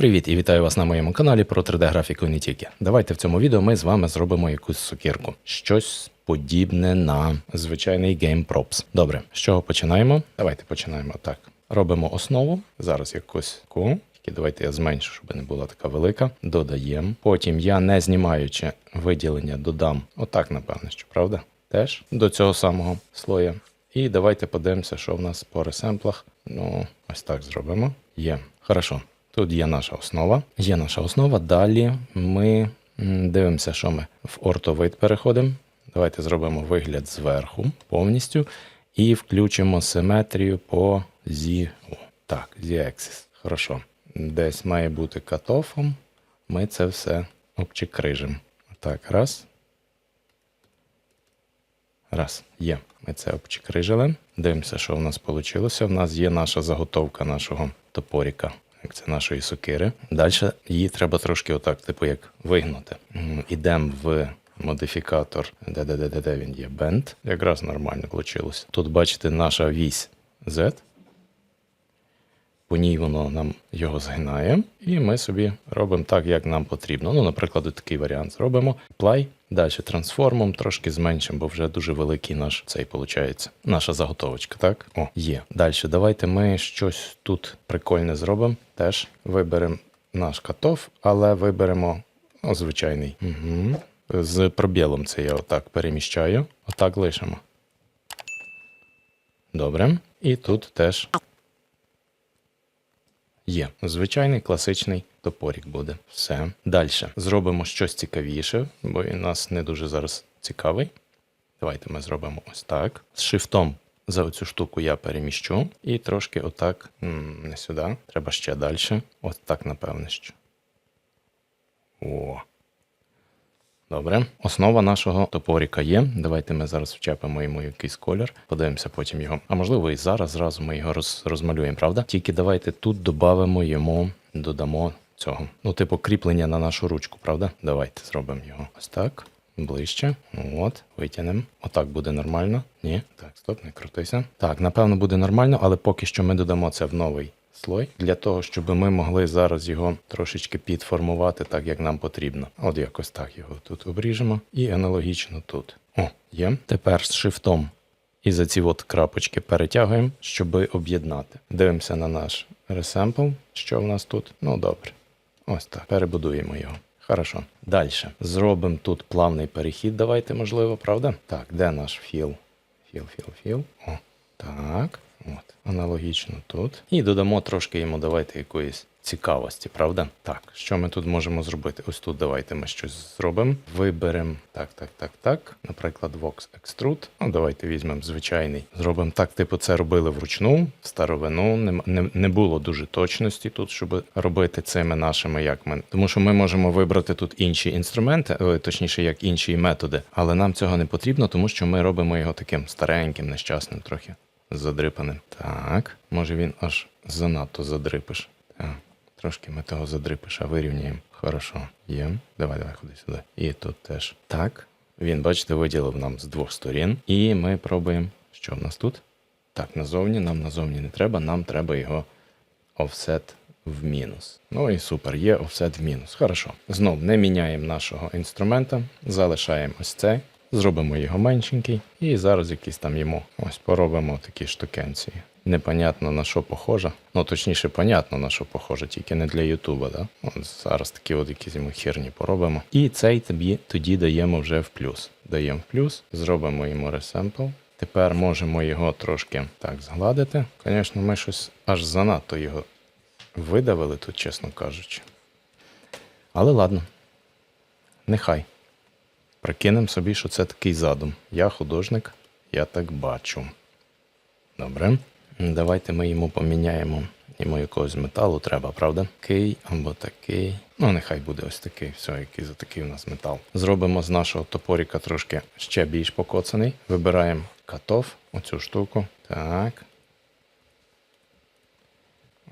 Привіт і вітаю вас на моєму каналі про 3D-графіку і не тільки. Давайте в цьому відео ми з вами зробимо якусь сукірку. Щось подібне на звичайний Game Props. Добре, з чого починаємо? Давайте починаємо так. Робимо основу. Зараз якусь таку. Давайте я зменшу, щоб не була така велика. Додаємо. Потім я, не знімаючи виділення, додам отак, напевне, що правда? Теж до цього самого слоя. І давайте подивимося, що в нас по ресемплах. Ну, ось так зробимо. Є. Хорошо. Тут є наша основа. Є наша основа. Далі ми дивимося, що ми в ортовид переходимо. Давайте зробимо вигляд зверху повністю і включимо симетрію по зі. Так, Z-axis. Хорошо. Десь має бути катофом. Ми це все обчекрижимо. Так, раз. Раз, є. Ми це обчекрижили. Дивимося, що в нас вийшло. У нас є наша заготовка нашого топоріка, як це нашої сокири. Далі її треба трошки отак, типу, як вигнути. Ідемо в модифікатор, де, де, де, де, де він є, Bend. Якраз нормально вийшло. Тут бачите наша вісь Z. По ній воно нам його згинає, і ми собі робимо так, як нам потрібно. Ну, наприклад, такий варіант зробимо. Play, далі трансформом, трошки зменшимо, бо вже дуже великий наш цей виходить. Наша заготовочка, так? О, є. Далі давайте ми щось тут прикольне зробимо. Теж виберемо наш катов, але виберемо ну, звичайний. Угу. З пробілом це я отак переміщаю. Отак лишимо. Добре. І тут теж Є звичайний класичний топорік буде. Все. Далі зробимо щось цікавіше, бо він нас не дуже зараз цікавий. Давайте ми зробимо ось так. З шифтом за оцю штуку я переміщу. І трошки отак. Не сюди. Треба ще далі. Ось так, напевне, що. О. Добре. Основа нашого топоріка є. Давайте ми зараз вчепимо йому якийсь колір, подивимося потім його. А можливо, і зараз зразу ми його роз, розмалюємо, правда? Тільки давайте тут додамо йому, додамо цього. Ну, типу, кріплення на нашу ручку, правда? Давайте зробимо його ось так. Ближче. От, витягнемо. Отак буде нормально. Ні. Так, стоп, не крутися. Так, напевно, буде нормально, але поки що ми додамо це в новий слой для того, щоб ми могли зараз його трошечки підформувати так, як нам потрібно. От якось так його тут обріжемо. І аналогічно тут. О, є. Тепер з шифтом і за ці от крапочки перетягуємо, щоб об'єднати. Дивимося на наш ресемпл, що в нас тут. Ну добре. Ось так. Перебудуємо його. Хорошо. Далі. Зробимо тут плавний перехід. Давайте, можливо, правда? Так, де наш філ? Філ, філ, філ. О, так. От. Аналогічно тут. І додамо трошки йому давайте якоїсь цікавості, правда? Так, що ми тут можемо зробити? Ось тут давайте ми щось зробимо. Виберемо так, так, так, так. Наприклад, Vox Extrude. Ну, давайте візьмемо звичайний. Зробимо так, типу, це робили вручну, старовину. Не, не, не було дуже точності тут, щоб робити цими нашими, як ми. Тому що ми можемо вибрати тут інші інструменти, е, точніше, як інші методи, але нам цього не потрібно, тому що ми робимо його таким стареньким, нещасним трохи. Задрипаним. Так, може він аж занадто задрипиш. Так, трошки ми того задрипиша вирівняємо. Хорошо. Є. Давай, давай, ходи сюди. І тут теж. Так. Він, бачите, виділив нам з двох сторін. І ми пробуємо. Що в нас тут? Так, назовні, нам назовні не треба, нам треба його офсет в мінус. Ну і супер, є офсет в мінус. Хорошо. Знов не міняємо нашого інструмента, залишаємо ось цей, зробимо його меншенький, і зараз якісь там йому ось поробимо такі штукенції. Непонятно на що похоже. Ну, точніше, понятно на що похоже, тільки не для Ютуба, да? От зараз такі от якісь йому херні поробимо. І цей тобі тоді даємо вже в плюс. Даємо в плюс, зробимо йому ресемпл. Тепер можемо його трошки так згладити. Звісно, ми щось аж занадто його видавили тут, чесно кажучи. Але ладно, нехай. Прикинемо собі, що це такий задум. Я художник, я так бачу. Добре. Давайте ми йому поміняємо. Йому якогось металу треба, правда? Такий або такий. Ну, нехай буде ось такий. Все, який за такий у нас метал. Зробимо з нашого топоріка трошки ще більш покоцаний. Вибираємо катов, оцю штуку. Так.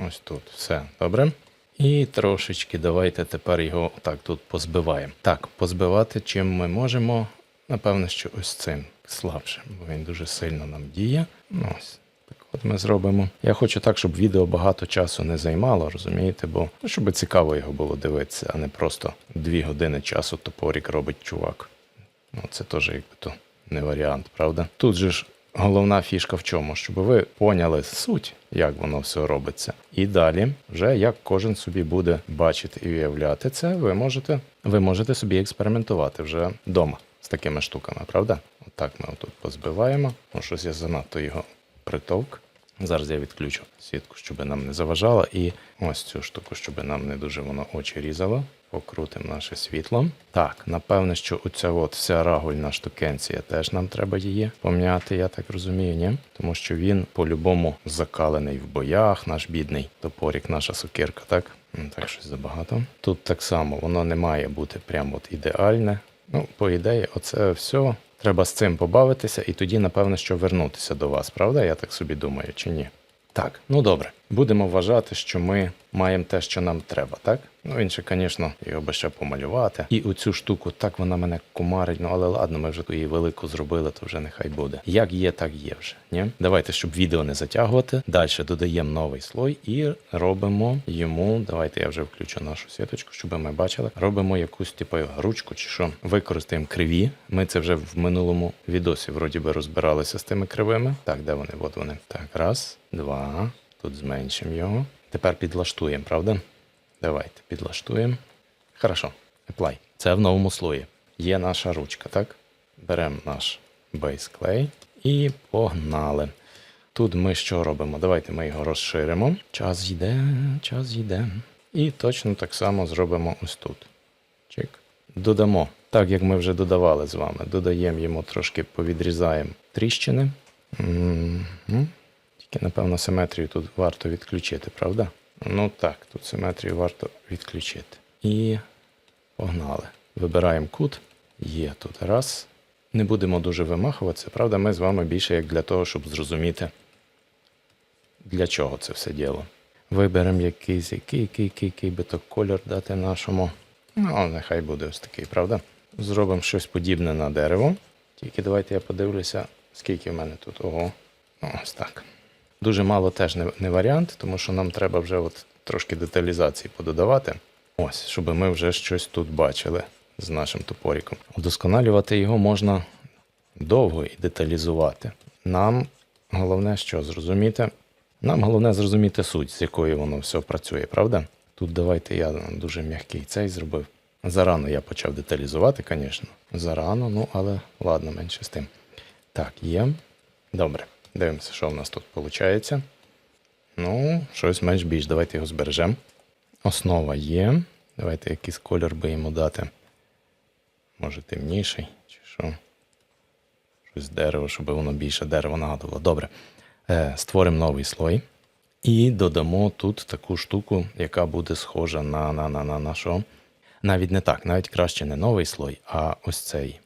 Ось тут. Все, добре. І трошечки давайте тепер його так тут позбиваємо. Так, позбивати чим ми можемо. Напевно, що ось цим слабше, бо він дуже сильно нам діє. Ну, Ось От ми зробимо. Я хочу так, щоб відео багато часу не займало, розумієте? Бо ну, щоб цікаво його було дивитися, а не просто дві години часу топорік робить чувак. Ну, це теж якби то не варіант, правда? Тут же ж головна фішка в чому? Щоб ви поняли суть, як воно все робиться. І далі, вже як кожен собі буде бачити і уявляти це, ви можете, ви можете собі експериментувати вже вдома з такими штуками, правда? Отак ми отут позбиваємо. Ну, щось я занадто його притовк. Зараз я відключу сітку, щоб нам не заважало, і ось цю штуку, щоб нам не дуже воно очі різало. Покрутимо наше світло. Так, напевне, що оця от вся рагульна штукенція теж нам треба її пом'яти, я так розумію, ні? Тому що він по-любому закалений в боях, наш бідний топорік, наша сокирка, так? Так, щось забагато. Тут так само воно не має бути прям от ідеальне. Ну, по ідеї, оце все. Треба з цим побавитися і тоді, напевно, що вернутися до вас, правда? Я так собі думаю, чи ні? Так, ну добре. Будемо вважати, що ми маємо те, що нам треба, так? Ну, інше, звісно, його би ще помалювати. І оцю штуку, так вона мене кумарить, ну але ладно, ми вже її велику зробили, то вже нехай буде. Як є, так є вже. Ні? Давайте, щоб відео не затягувати. Далі додаємо новий слой і робимо йому. Давайте я вже включу нашу сіточку, щоб ми бачили. Робимо якусь типу ручку чи що. Використаємо криві. Ми це вже в минулому відосі вроді би розбиралися з тими кривими. Так, де вони? От вони. Так, раз, два. Тут зменшимо його. Тепер підлаштуємо, правда? Давайте підлаштуємо. Хорошо. Apply. Це в новому слої. Є наша ручка, так? Беремо наш Base Clay і погнали. Тут ми що робимо? Давайте ми його розширимо. Час йде, час йде. І точно так само зробимо ось тут. Чик. Додамо, так як ми вже додавали з вами, додаємо йому трошки повідрізаємо тріщини. Мгм. Тільки, напевно, симетрію тут варто відключити, правда? Ну так, тут симетрію варто відключити. І погнали. Вибираємо кут. Є тут раз. Не будемо дуже вимахуватися, правда, ми з вами більше як для того, щоб зрозуміти, для чого це все діло. Виберемо якийсь, який, який, який, який би то колір дати нашому. Ну, нехай буде ось такий, правда? Зробимо щось подібне на дерево. Тільки давайте я подивлюся, скільки в мене тут. Ого. Ну, ось так. Дуже мало теж не, не варіант, тому що нам треба вже от трошки деталізації пододавати. Ось, щоб ми вже щось тут бачили з нашим топориком. Удосконалювати його можна довго і деталізувати. Нам головне, що зрозуміти. Нам головне зрозуміти суть, з якою воно все працює, правда? Тут давайте я дуже м'який цей зробив. Зарано я почав деталізувати, звісно. Зарано, ну але ладно, менше з тим. Так, є. Добре. Дивимося, що в нас тут виходить. Ну, щось менш більш. Давайте його збережемо. Основа є. Давайте якийсь колір би йому дати. Може, темніший, чи що. Щось дерево, щоб воно більше дерево нагадувало. Добре. Е, створимо новий слой. І додамо тут таку штуку, яка буде схожа на, на, на, на, на що? Навіть не так, навіть краще не новий слой, а ось цей.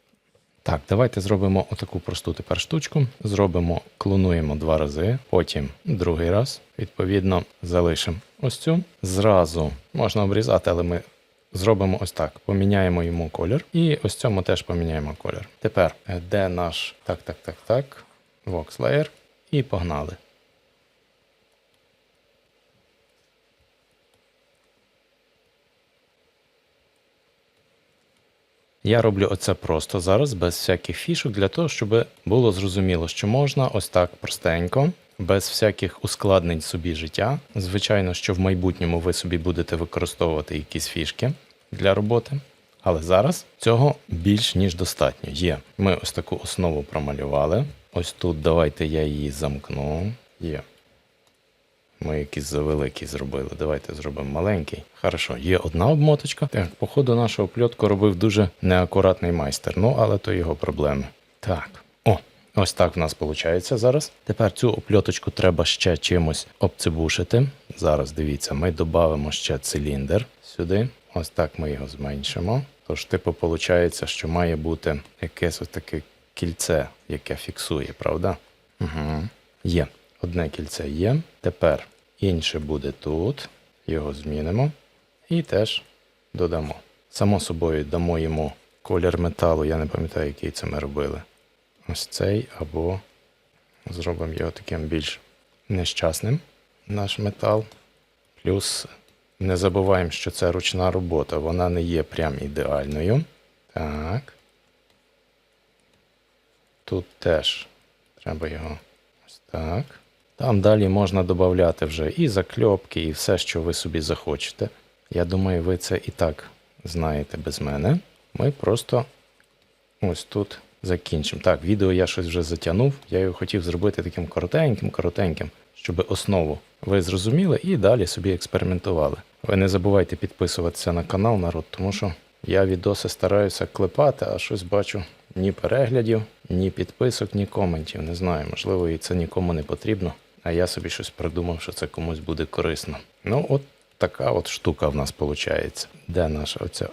Так, давайте зробимо отаку просту тепер штучку. Зробимо, клонуємо два рази, потім другий раз, відповідно, залишимо ось цю. Зразу можна обрізати, але ми зробимо ось так. Поміняємо йому колір. І ось цьому теж поміняємо колір. Тепер, е, де наш так, так, так, так, Vox Layer. І погнали. Я роблю оце просто зараз, без всяких фішок, для того, щоб було зрозуміло, що можна ось так простенько, без всяких ускладнень собі життя. Звичайно, що в майбутньому ви собі будете використовувати якісь фішки для роботи. Але зараз цього більш ніж достатньо. Є. Ми ось таку основу промалювали. Ось тут давайте я її замкну. Є. Ми якийсь завеликий зробили. Давайте зробимо маленький. Хорошо, є одна обмоточка. Так, по ходу нашого пльотку робив дуже неакуратний майстер. Ну, але то його проблеми. Так. О, ось так в нас виходить зараз. Тепер цю опльоточку треба ще чимось обцебушити. Зараз дивіться, ми додамо ще циліндр сюди. Ось так ми його зменшимо. Тож, типу, виходить, що має бути якесь ось таке кільце, яке фіксує, правда? Угу. Є. Одне кільце є. Тепер інше буде тут. Його змінимо. І теж додамо. Само собою дамо йому колір металу. Я не пам'ятаю, який це ми робили. Ось цей, або зробимо його таким більш нещасним наш метал. Плюс не забуваємо, що це ручна робота, вона не є прям ідеальною. Так. Тут теж треба його ось так. Там далі можна додати вже і закльопки, і все, що ви собі захочете. Я думаю, ви це і так знаєте без мене. Ми просто ось тут закінчимо. Так, відео я щось вже затягнув. Я його хотів зробити таким коротеньким, коротеньким, щоб основу ви зрозуміли і далі собі експериментували. Ви не забувайте підписуватися на канал, народ, тому що я відоси стараюся клепати, а щось бачу ні переглядів, ні підписок, ні коментів. Не знаю, можливо, і це нікому не потрібно. А я собі щось придумав, що це комусь буде корисно. Ну, от така от штука в нас виходить. Де наша оця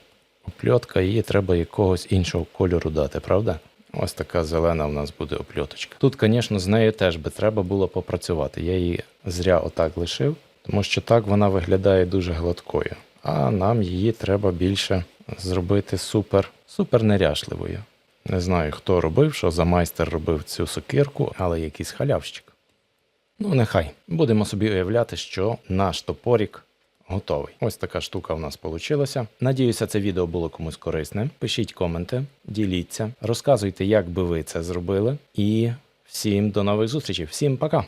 опльотка? Її треба якогось іншого кольору дати, правда? Ось така зелена в нас буде опльоточка. Тут, звісно, з нею теж би треба було попрацювати. Я її зря отак лишив, тому що так вона виглядає дуже гладкою. А нам її треба більше зробити супер, супер неряшливою. Не знаю, хто робив, що за майстер робив цю сокирку, але якийсь халявщик. Ну, нехай. Будемо собі уявляти, що наш топорік готовий. Ось така штука у нас вийшла. Надіюся, це відео було комусь корисне. Пишіть коменти, діліться, розказуйте, як би ви це зробили. І всім до нових зустрічей. Всім пока!